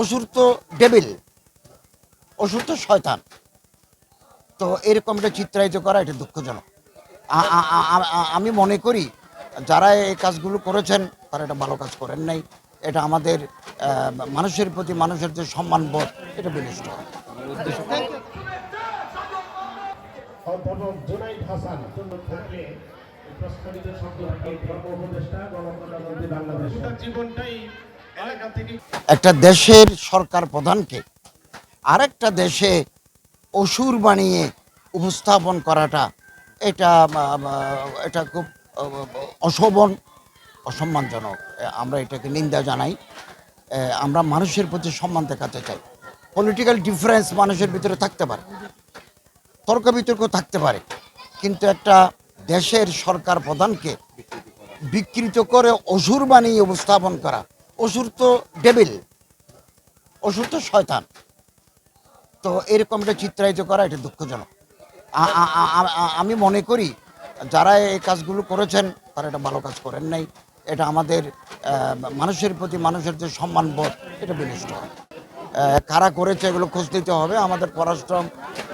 অসুর তো ডেবিল, অসুর তো শয়তান। তো এরকম একটা চিত্রায়িত করা এটা দুঃখজনক। আমি মনে করি যারা এই কাজগুলো করেছেন, তারা এটা ভালো কাজ করেন নাই। এটা আমাদের মানুষের প্রতি মানুষের যে সম্মানবোধ, এটা বিনষ্ট জীবনটাই একটা দেশের সরকার প্রধানকে আরেকটা দেশে অসুর বানিয়ে উপস্থাপন করাটা, এটা এটা খুব, অশোভন, অসম্মানজনক। আমরা এটাকে নিন্দা জানাই। আমরা মানুষের প্রতি সম্মান দেখাতে চাই। পলিটিক্যাল ডিফারেন্স মানুষের ভিতরে থাকতে পারে। তর্ক বিতর্ক থাকতে পারে। কিন্তু একটা দেশের সরকার প্রধানকে বিকৃত করে অসুর বানিয়ে উপস্থাপন করা অসুর তো ডেবিল অসুর তো শয়তান। তো এরকম একটা চিত্রায়িত করা এটা দুঃখজনক। আমি মনে করি যারা এই কাজগুলো করেছেন, তারা এটা ভালো কাজ করেন নাই। এটা আমাদের মানুষের প্রতি মানুষের যে সম্মানবোধ এটা বিনষ্ট হয়। কারা করেছে এগুলো খোঁজ নিতে হবে। আমাদের পররাষ্ট্র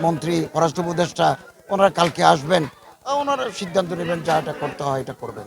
মন্ত্রী, পররাষ্ট্র উপদেষ্টা, ওনারা কালকে আসবেন। ওনারা সিদ্ধান্ত নেবেন যা এটা করতে হয়, এটা করবেন।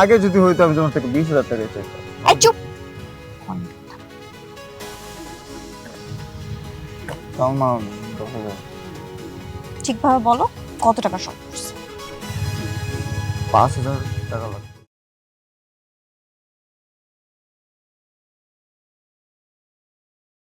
আগে যদি হইতো আমি তোমার থেকে বিশ হাজার টাকা চাইতাম। এই চুপ। দশ হাজার। ঠিকভাবে বলো কত টাকা শর্ট করছে? পাঁচ হাজার টাকা লাগবে।